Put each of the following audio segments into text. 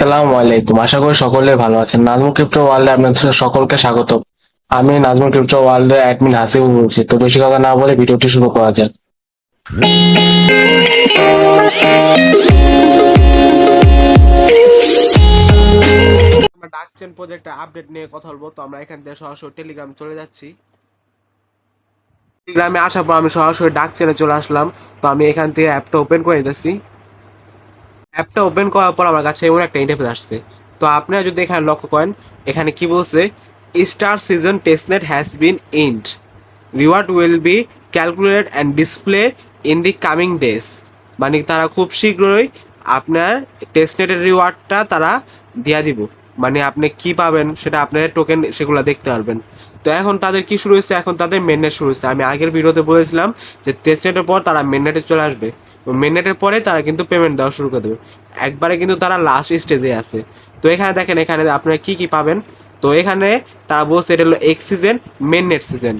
আসসালামু আলাইকুম। আশা করি সকলে ভালো আছেন। নাজমুল ক্রিপ্টো ওয়ার্ল্ডে আপনাদের সকলকে স্বাগত। আমি নাজমুল ক্রিপ্টো ওয়ার্ল্ডের অ্যাডমিন হাসিবুল বলছি। তো বেশি কথা না বলে ভিডিওটি শুরু করা যাক। আমরা ডাকচেন প্রজেক্টের আপডেট নিয়ে কথা বলব। তো আমরা এখান থেকে সরাসরি টেলিগ্রাম চলে যাচ্ছি। টেলিগ্রামে আসার পর আমি সরাসরি ডাক চেনে চলে আসলাম। তো আমি এখান থেকে অ্যাপটা ওপেন করে দিতেছি। অ্যাপটা ওপেন করার পর আমার কাছে এমন একটা ইন্টারফেস আসছে। তো আপনারা যদি এখানে লক্ষ্য করেন, এখানে কি বলছে? Star season testnet has been end reward will be calculated and display in the coming days মানে তারা খুব শীঘ্রই আপনার টেস্টনেটের রিওয়ার্ডটা তারা দিয়া দিব। মানে আপনি কি পাবেন সেটা আপনার টোকেন সেগুলো দেখতে পারবেন। তো এখন তাদের কি শুরু হয়েছে? এখন তাদের মেননেট শুরু হয়েছে। আমি আগের ভিডিওতে বলেছিলাম যে টেস্টনেটের পর তারা মেননেটে চলে আসবে। মেননেটের পরে তারা কিন্তু পেমেন্ট দেওয়া শুরু করে দেবে। একবারে কিন্তু তারা লাস্ট স্টেজে আছে। তো এখানে দেখেন, এখানে আপনারা কি কি পাবেন? তো এখানে তারা বলছে এটা হলো এক্স সিজন মেননেট সিজন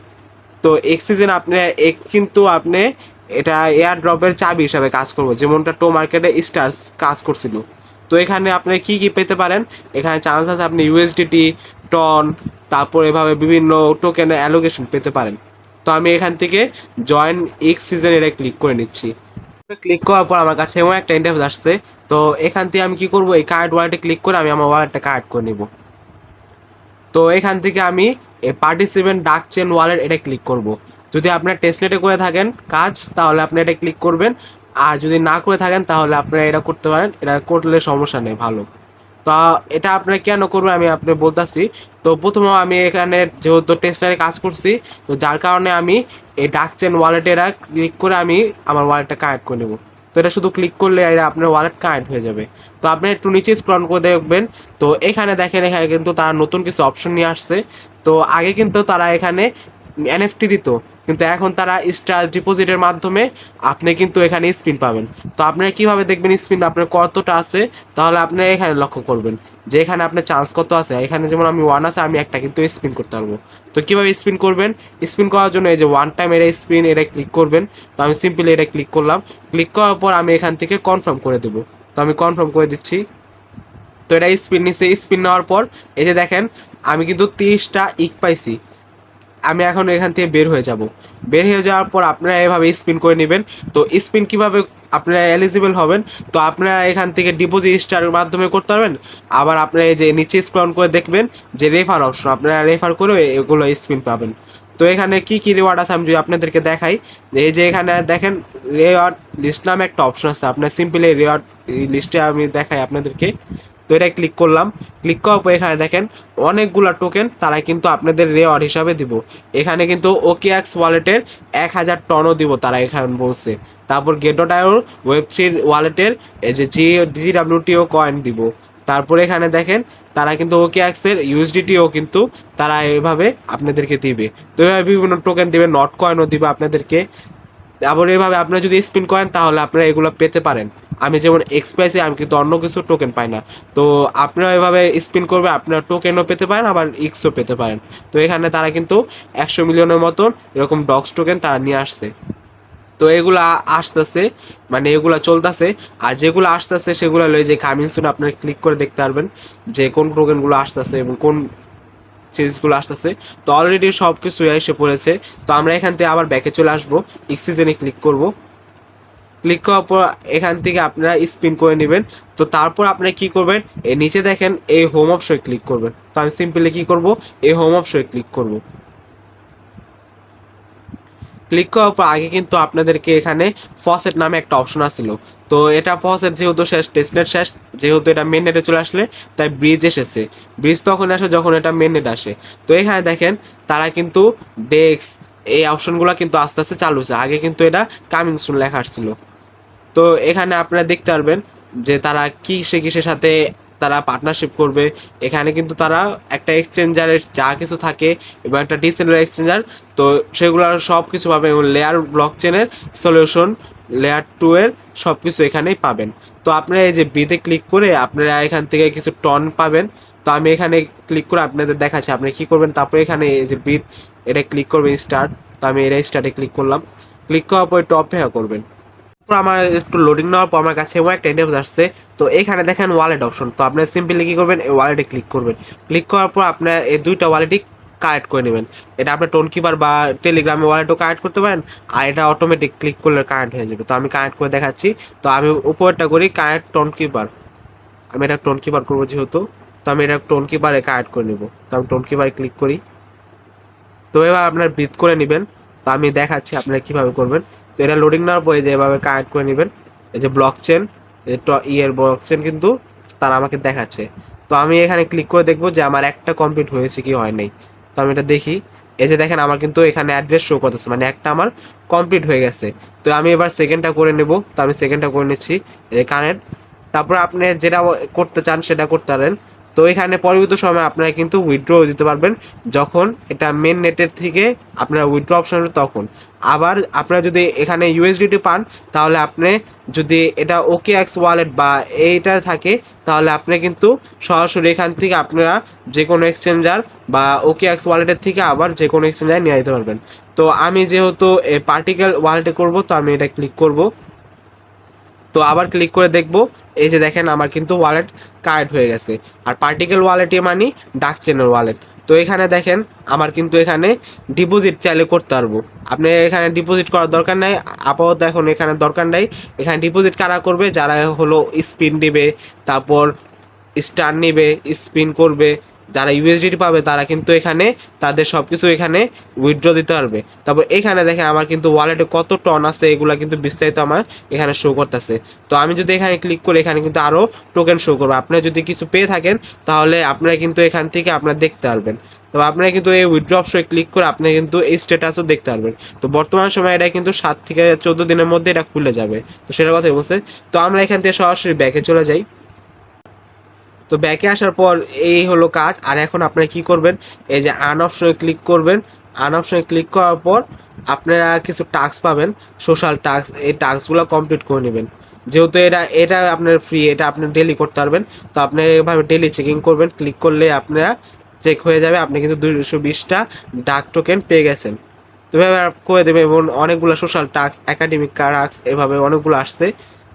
তো এক্স সিজন আপনি এক্স কিন্তু আপনি এটা এয়ার ড্রপের চাবি হিসাবে কাজ করব। যেমনটা টো মার্কেটে স্টার্স কাজ করছিল। তো এখানে আপনি কি কি পেতে পারেন? এখানে চান্স আছে আপনি ইউএসডিটি টন তারপর এভাবে বিভিন্ন টোকেনে অ্যালোকেশন পেতে পারেন। তো আমি এখান থেকে জয়েন এক্স সিজন এটা ক্লিক করে নিচ্ছি। ক্লিক করার পর আমার কাছে এমন একটা ইন্টারফেস আসছে। তো এখান থেকে আমি কি করব? এই কার্ড ওয়ালেটে ক্লিক করে আমি আমার ওয়ালেটটা কার্ড করে নিব। তো এখান থেকে আমি এই পার্টিসিপেন্ট ডাক চেন ওয়ালেট এটা ক্লিক করব। যদি আপনার টেস্টনেটে করে থাকেন কাজ, তাহলে আপনি এটা ক্লিক করবেন। আর যদি না করে থাকেন, তাহলে আপনারা এটা করতে পারেন। এটা করলে সমস্যা নেই, ভালো। তো এটা আপনি কেন করবেন আমি আপনি বলতেছি। তো প্রথমে আমি এখানে যেহেতু টেস্টনারে কাজ করছি, তো যার কারণে আমি এই ডাক চেন ওয়ালেটে ক্লিক করে আমি আমার ওয়ালেটটা কানেক্ট করে নেব। তো এটা শুধু ক্লিক করলে এটা আপনার ওয়ালেট কানেক্ট হয়ে যাবে। তো আপনি একটু নিচে স্ক্রল করে দেখবেন, তো এখানে দেখেন, এখানে কিন্তু তারা নতুন কিছু অপশন নিয়ে আসছে। তো আগে কিন্তু তারা এখানে এনএফটি দিত কিন্তু এখন তারা স্টার ডিপোজিটের মাধ্যমে আপনি কিন্তু এখানে স্পিন পাবেন। তো আপনারা কীভাবে দেখবেন স্পিন আপনার কতটা আছে, তাহলে আপনি এখানে লক্ষ্য করবেন। যে এখানে আপনার চান্স কত আছে এখানে যেমন আমি ওয়ান আছে, আমি একটা কিন্তু স্পিন করতে পারব। তো কীভাবে স্পিন করবেন? স্পিন করার জন্য এই যে ওয়ান টাইম এটা স্পিন এটা ক্লিক করবেন। তো আমি সিম্পলি এটা ক্লিক করলাম। ক্লিক করার পর আমি এখান থেকে কনফার্ম করে দেবো। তো আমি কনফার্ম করে দিচ্ছি। তো এটা স্পিন নিচ্ছে স্পিন নেওয়ার পর, এই যে দেখেন, আমি কিন্তু তিরিশটা ইক পাইছি। আমি এখন এখান থেকে বের হয়ে যাব। বের হয়ে যাওয়ার পর আপনারা এভাবে স্পিন করে নেবেন। তো স্পিন কীভাবে আপনারা এলিজিবল হবেন? তো আপনারা এখান থেকে ডিপোজিট স্টারের মাধ্যমে করতে পারবেন। আবার আপনারা এই যে নিচে স্ক্রল করে দেখবেন যে রেফার অপশন আপনারা রেফার করে এগুলো স্পিন পাবেন। তো এখানে কি কি রিওয়ার্ড আছে আমি যদি আপনাদেরকে দেখাই। এই যে এখানে দেখেন রেওয়ার্ড লিস্ট নামে একটা অপশন আছে। আপনার সিম্পলি রেওয়ার্ড লিস্টে আমি দেখাই আপনাদেরকে। তো এটা ক্লিক করলাম। ক্লিক করার পর এখানে দেখেন অনেকগুলো টোকেন তারা কিন্তু আপনাদের রেওয়ার্ড হিসাবে দিব। এখানে কিন্তু ওকে ওকেএক্স ওয়ালেটের এক হাজার টনও দিব তারা এখানে বলছে। তারপর গেটো টায়োর ওয়েব থ্রির ওয়ালেটের এই যে জি জিডাব্লিউটিও কয়েন দিব। তারপরে এখানে দেখেন তারা কিন্তু ওকে অ্যাক্সের ইউএসডিটিও কিন্তু তারা এভাবে আপনাদেরকে দিবে। তো এভাবে বিভিন্ন টোকেন দিবে নট কয়েনও দিবে আপনাদেরকে। আবার এভাবে আপনারা যদি স্পিন করেন, তাহলে আপনারা এগুলো পেতে পারেন। আমি যেমন এক্সপ্রেসে আমি কিন্তু অন্য কিছু টোকেন পাই না। তো আপনারা এভাবে স্পিন করবে, আপনারা টোকেনও পেতে পারেন, আবার ইক্সও পেতে পারেন। তো এখানে তারা কিন্তু একশো মিলিয়নের মতন এরকম ডক্স টোকেন তারা নিয়ে আসছে। তো এগুলা আসতেছে মানে এগুলা চলতেছে, আর যেগুলো আসতেছে, সেগুলো লই যে কামিং সুন আপনারা ক্লিক করে দেখতে পারবেন যে কোন টোকেনগুলো আসতেছে এবং কোন সিরিজগুলো আসতেছে। তো অলরেডি সব কিছু এসে পড়েছে। তো আমরা এখান থেকে আবার ব্যাকে চলে আসব। এক্সিজেনে ক্লিক করব। ক্লিক করার পর এখান থেকে আপনারা স্পিন করে নেবেন। তো তারপর আপনারা কি করবেন? এই নিচে দেখেন এই হোম অপশনে ক্লিক করবেন। তো আমি সিম্পলি কি করব? এই হোম অপশনে ক্লিক করব। ক্লিক করার পর আগে কিন্তু আপনাদেরকে এখানে ফসেট নামে একটা অপশন আসছিল তো এটা ফসেট যেহেতু শেষ টেস্টনেট শেষ, যেহেতু এটা মেন নেটে চলে আসলে, তাই ব্রিজ এসেছে। ব্রিজ তখন আসে যখন এটা মেন নেট আসে। তো এখানে দেখেন, তারা কিন্তু ডেস্ক এই অপশনগুলো কিন্তু আস্তে আস্তে চালু হয়েছে। আগে কিন্তু এটা কামিং সুন লেখা আসছিল। তো এখানে আপনারা দেখতে পারবেন যে তারা কিসে কিসের সাথে তারা পার্টনারশিপ করবে। এখানে কিন্তু তারা একটা এক্সচেঞ্জারের যা কিছু থাকে এবং একটা ডিসেন্টার এক্সচেঞ্জার তো সেগুলোর সব কিছু পাবেন এবং লেয়ার ব্লক চেনের সলিউশন লেয়ার টু এর সব কিছু এখানেই পাবেন। তো আপনারা এই যে বিতে ক্লিক করে আপনারা এখান থেকে কিছু টন পাবেন। তো আমি এখানে ক্লিক করে আপনাদের দেখাচ্ছি, আপনি কি করবেন? তারপরে এখানে এই যে বিট এটা ক্লিক করবেন স্টার্ট তো আমি এটা স্টার্টে ক্লিক করলাম। ক্লিক করার পরে অপেক্ষা করবেন। তারপর আমার একটু লোডিং নেওয়ার পর আমার কাছে এমন একটা ইন্টারফেস আসছে। তো এখানে দেখেন ওয়ালেট অপশন তো আপনি সিম্পলি কি করবেন? এই ওয়ালেটে ক্লিক করবেন। ক্লিক করার পর আপনার এই দুইটা ওয়ালেটই কানেক্ট করে নেবেন। এটা আপনার টোন কিপার বা টেলিগ্রামে ওয়ালেটও কানেক্ট করতে পারেন। আর এটা অটোমেটিক ক্লিক করলে কানেক্ট হয়ে যাবে। তো আমি কানেক্ট করে দেখাচ্ছি। তো আমি উপরটা করি কানেক্ট টোন কিপার আমি এটা টোন কিপার করব যেহেতু। তো আমি এটা টোন কিপারে কানেক্ট করে নেব। তো আমি টোন কিপারে ক্লিক করি। তো এবার আপনার ব্রিথ করে নেবেন। তো আমি দেখাচ্ছি আপনারা কীভাবে করবেন। তো এটা লোডিং নেওয়ার পরে যে এভাবে কানেক্ট করে নেবেন। এই যে ব্লক চেন ইয়ের ব্লক চেন কিন্তু তারা আমাকে দেখাচ্ছে। তো আমি এখানে ক্লিক করে দেখব যে আমার একটা কমপ্লিট হয়েছে কি হয় নাই। তো আমি এটা দেখি। এই যে দেখেন আমার কিন্তু এখানে অ্যাড্রেস শো করতেছে মানে একটা আমার কমপ্লিট হয়ে গেছে। তো আমি এবার সেকেন্ডটা করে নেব। তো আমি সেকেন্ডটা করে নিচ্ছি কানেক্ট তারপর আপনি যেটা করতে চান সেটা করতে পারেন। তো এখানে পরবর্তী সময় আপনারা কিন্তু উইথড্র দিতে পারবেন। যখন এটা মেন নেটের থেকে আপনারা উইথড্র অপশন তখন। আবার আপনারা যদি এখানে ইউএসডিটি পান, তাহলে আপনি যদি এটা ওকে এক্স ওয়ালেট বা এইটা থাকে, তাহলে আপনি কিন্তু সরাসরি এখান থেকে আপনারা যে কোনো এক্সচেঞ্জার বা ওকে এক্স ওয়ালেটের থেকে আবার যে কোনো এক্সচেঞ্জার নিয়ে যেতে পারবেন। তো আমি যেহেতু পার্টিকেল ওয়ালেটে করব, তো আমি এটা ক্লিক করব। তো আবার ক্লিক করে দেখব। এই যে দেখেন আমার কিন্তু ওয়ালেট কার্ড হয়ে গেছে। আর পার্টিকেল ওয়ালেটে মানি ডাক চেনের ওয়ালেট তো এখানে দেখেন আমার কিন্তু এখানে ডিপোজিট চাইলে করতে পারব। আপনি এখানে ডিপোজিট করার দরকার নাই। আপাতত এখন এখানে দরকার নাই। এখানে ডিপোজিট কারা করবে? যারা হলো স্পিন দিবে, তারপর স্টার নেবে স্পিন করবে যারা ইউএসডিটি পাবে, তারা কিন্তু এখানে তাদের সব কিছু এখানে উইথড্র দিতে পারবে। তারপর এখানে দেখেন আমার কিন্তু ওয়ালেটে কত টন আছে, এগুলো কিন্তু বিস্তারিত আমার এখানে শো করতেছে। তো আমি যদি এখানে ক্লিক করি, এখানে কিন্তু আরও টোকেন শো করবে। আপনি যদি কিছু পেয়ে থাকেন, তাহলে আপনারা কিন্তু এখান থেকে আপনারা দেখতে পারবেন। তো আপনারা কিন্তু এই উইথড্র অপশনে ক্লিক করে আপনি কিন্তু এই স্ট্যাটাসও দেখতে পারবেন। তো বর্তমান সময় এটা কিন্তু সাত থেকে চোদ্দ দিনের মধ্যে এটা খুলে যাবে। তো সেটা কথাই বলছে। তো আমরা এখান থেকে সরাসরি ব্যাকে চলে যাই। তো ব্যাকে আসার পর এই হলো কাজ। আর এখন আপনারা কি করবেন? এই যে আন অপশনে ক্লিক করবেন। আন অপশনে ক্লিক করার পর আপনারা কিছু টাস্ক পাবেন। সোশ্যাল টাস্ক এই টাস্কগুলো কমপ্লিট করে নেবেন। যেহেতু এটা এটা আপনার ফ্রি এটা আপনি ডেলি করতে পারবেন। তো আপনি এভাবে ডেলি চেকিং করবেন। ক্লিক করলে আপনারা চেক হয়ে যাবে। আপনি কিন্তু দুশো বিশটা ডাক টোকেন পেয়ে গেছেন। তো এভাবে করে দেবে এবং অনেকগুলো সোশ্যাল টাস্ক একাডেমিক টাস্ক এভাবে অনেকগুলো আসছে।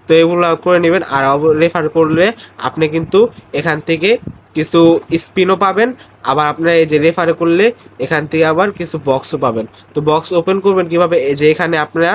তো এগুলো করে নেবেন আর রেফার করলে আপনি কিন্তু এখান থেকে কিছু স্পিনও পাবেন, আবার আপনারা এই যে রেফার করলে এখান থেকে আবার কিছু বক্সও পাবেন। তো বক্স ওপেন করবেন কীভাবে? এই যে এখানে আপনারা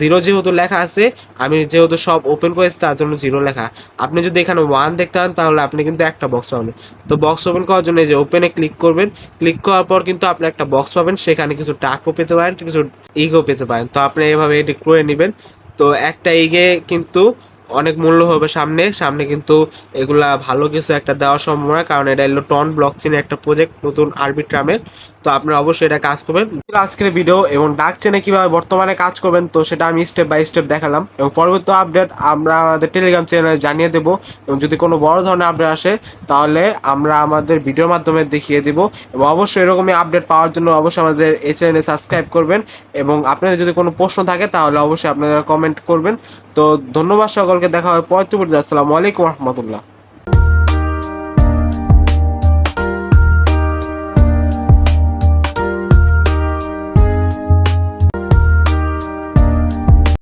জিরো যেহেতু লেখা আছে, আমি যেহেতু সব ওপেন করেছি, তার জন্য জিরো লেখা। আপনি যদি এখানে ওয়ান দেখতে পান তাহলে আপনি কিন্তু একটা বক্স পাবেন। তো বক্স ওপেন করার জন্য এই যে ওপেনে ক্লিক করবেন। ক্লিক করার পর কিন্তু আপনি একটা বক্স পাবেন, সেখানে কিছু টাকও পেতে পারেন, কিছু ইগো পেতে পারেন। তো আপনি এভাবে এটি করে নেবেন। তো একটা ইগে কিন্তু অনেক মূল্য হবে সামনে। সামনে কিন্তু এগুলা ভালো কিছু একটা দেওয়া সম্ভব না কারণ এটা হলো টন ব্লক চেনের একটা প্রজেক্ট নতুন আরবিট্রামের তো আপনারা অবশ্যই এটা কাজ করবেন। আজকের ভিডিও এবং ডাক চেনে কীভাবে বর্তমানে কাজ করবেন, তো সেটা আমি স্টেপ বাই স্টেপ দেখালাম। এবং পরবর্তী আপডেট আমরা আমাদের টেলিগ্রাম চ্যানেলে জানিয়ে দেবো। এবং যদি কোনো বড় ধরনের আপডেট আসে, তাহলে আমরা আমাদের ভিডিওর মাধ্যমে দেখিয়ে দিব। এবং অবশ্যই এরকমই আপডেট পাওয়ার জন্য অবশ্যই আমাদের এই চ্যানেলে সাবস্ক্রাইব করবেন। এবং আপনাদের যদি কোনো প্রশ্ন থাকে, তাহলে অবশ্যই আপনারা কমেন্ট করবেন। তো ধন্যবাদ সকলকে, দেখা হয় পরবর্তী আসসালামু আলাইকুম রহমতুল্লাহ।